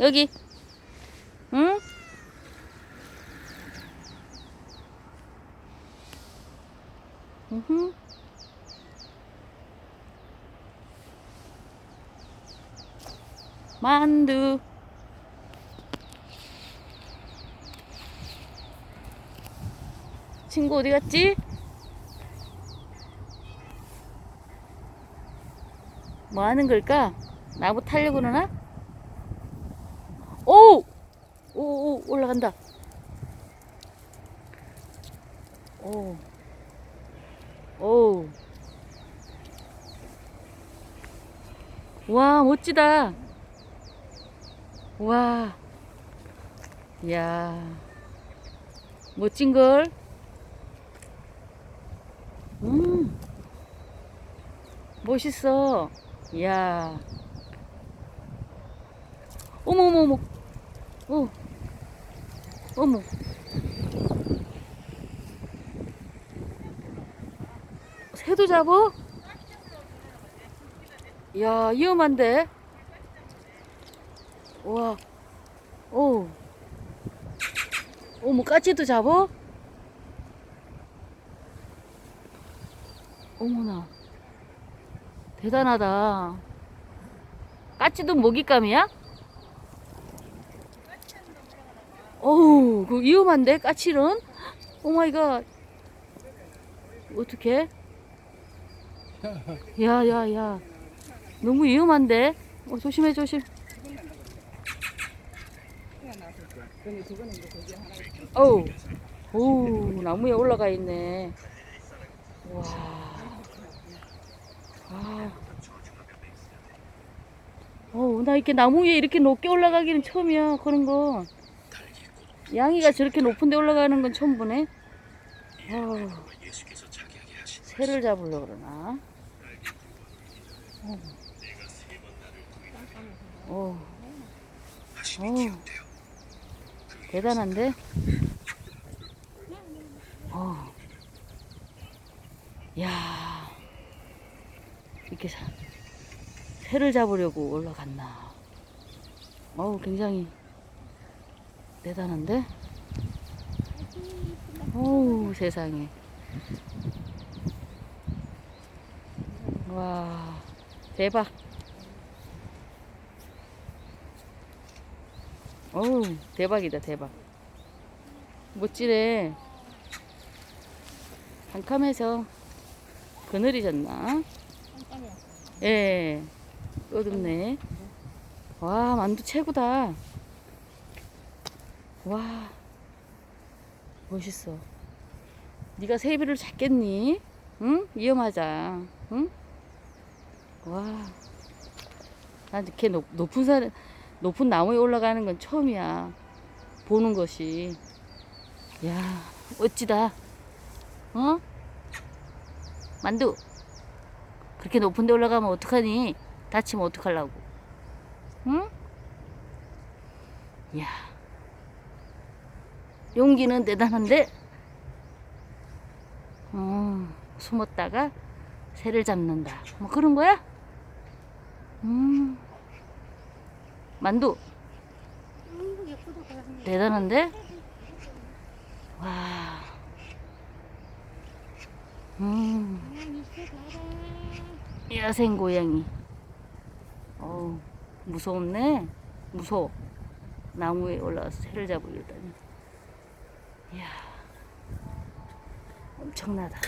여기. 응? 으흠. 만두. 친구 어디 갔지? 뭐 하는 걸까? 나무 타려고 그러나? 오! 오, 올라간다. 오. 오. 와, 멋지다. 와. 야. 멋진 걸? 음. 멋있어. 이야. 어머, 어머, 어머. 어. 어머. 새도 잡어? 이야, 위험한데? 와. 오. 어머, 까치도 잡어? 어머나. 대단하다. 까치도 먹잇감이야? 어우, 그 위험한데, 까치는? 오마이 갓. 어떡해? 야, 야, 야. 너무 위험한데? 어, 조심해, 조심. 어우, 오, 나무에 올라가 있네. 와. 아. 어우, 나 이렇게 나무 위에 이렇게 높게 올라가기는 처음이야, 그런 거. 양이가 저렇게 높은 데 올라가는 건 처음 보네. 어우, 새를 잡으려고 그러나. 어. 어. 대단한데? 어. 야. 이렇게 사, 새를 잡으려고 올라갔나. 어우, 굉장히 대단한데? 어우, 세상에. 와, 대박. 어우, 대박이다, 대박. 멋지네. 한캄에서 그늘이 졌나? 예, 어둡네. 와, 만두 최고다. 와, 멋있어. 네가 세비를 잡겠니? 응? 위험하자. 응? 와, 난 이렇게 높, 높은 산, 높은 나무에 올라가는 건 처음이야. 보는 것이. 야, 멋지다. 어? 만두. 그렇게 높은 데 올라가면 어떡하니? 다치면 어떡하려고? 응? 야. 용기는 대단한데? 어, 숨었다가 새를 잡는다. 뭐 그런 거야? 음. 만두. 대단한데? 와. 음. 야생 고양이. 어우, 무섭네. 무서워. 나무에 올라가서 새를 잡으려다니. 이야. 엄청나다.